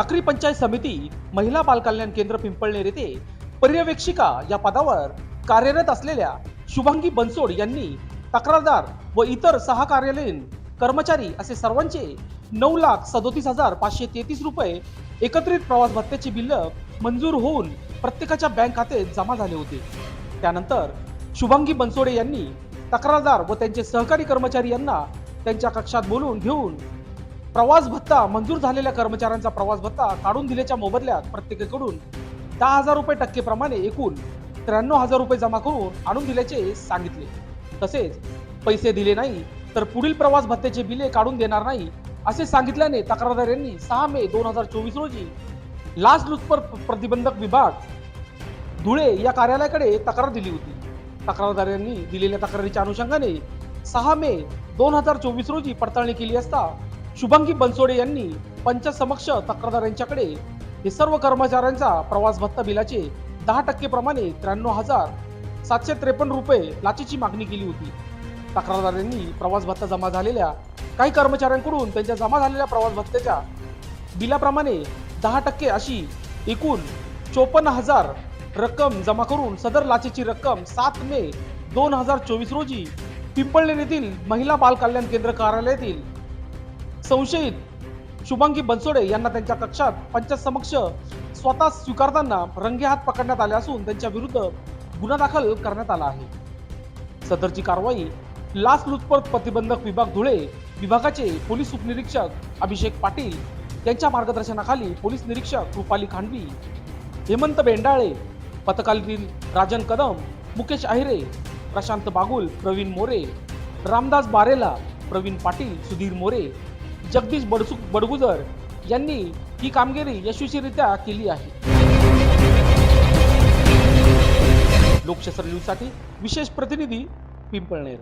साक्री पंचायत समिती महिला बालकल्याण केंद्र पिंपळनेर येथे पर्यवेक्षिका या पदावर कार्यरत असलेल्या शुभांगी बनसोड यांनी तक्रारदार व इतर सहा कार्यालयीन कर्मचारी असे सर्वांचे नऊ लाख सदोतीस हजार पाचशे तेहतीस रुपये एकत्रित प्रवास भत्त्याची बिल मंजूर होऊन प्रत्येकाच्या बँक खात्यात जमा झाले होते. त्यानंतर शुभांगी बनसोडे यांनी तक्रारदार व त्यांचे सहकारी कर्मचारी यांना त्यांच्या कक्षात बोलवून घेऊन प्रवास भत्ता मंजूर झालेल्या कर्मचाऱ्यांचा प्रवास भत्ता काढून दिल्याच्या मोबदल्यात प्रत्येकाकडून दहा हजार रुपये टक्केप्रमाणे एकूण त्र्याण्णव हजार रुपये जमा करून आणून दिल्याचे सांगितले. तसेच पैसे दिले नाही तर पुढील प्रवास भत्त्याचे बिले काढून देणार नाही असे सांगितल्याने तक्रारदार यांनी सहा मे दोन हजार चोवीस रोजी लाचलुचपत प्रतिबंधक विभाग धुळे या कार्यालयाकडे तक्रार दिली होती. तक्रारदारांनी दिलेल्या तक्रारीच्या अनुषंगाने सहा मे दोन हजार चोवीस रोजी पडताळणी केली असता शुभंगी बनसोडे यांनी पंचसमक्ष तक्रारदार यांच्याकडे हे सर्व कर्मचाऱ्यांचा प्रवास भत्ता बिलाचे दहा टक्के प्रमाणे त्र्याण्णव हजार सातशे त्रेपन्न रुपये लाचेची मागणी केली होती. तक्रारदारांनी प्रवास भत्ता जमा झालेल्या काही कर्मचाऱ्यांकडून त्यांच्या जमा झालेल्या प्रवास भत्त्याच्या बिलाप्रमाणे दहा टक्के अशी एकूण चोपन्न हजार रक्कम जमा करून सदर लाचेची रक्कम सात मे दोन हजार चोवीस रोजी पिंपळनेर येथील महिला बाल कल्याण केंद्र कार्यालयातील संशयित शुभांगी बनसोडे यांना त्यांच्या कक्षात पंचायत स्वतः स्वीकारताना रंगे हात पकडण्यात आले असून त्यांच्या विरुद्ध गुन्हा दाखल करण्यात आला आहे. सदरची कारवाई लाचलुचपत प्रतिबंधक विभाग धुळे विभागाचे पोलीस उपनिरीक्षक अभिषेक पाटील यांच्या मार्गदर्शनाखाली पोलीस निरीक्षक रुपाली खांडवी हेमंत बेंडाळे पथकालीतील राजन कदम मुकेश अहिरे प्रशांत बागुल प्रवीण मोरे रामदास बारेला प्रवीण पाटील सुधीर मोरे जगदीश बडसुक बडगुजर यांनी ही कामगिरी यशस्वीरित्या केली आहे. लोकशास्त्र न्यूजसाठी विशेष प्रतिनिधी पिंपळनेर.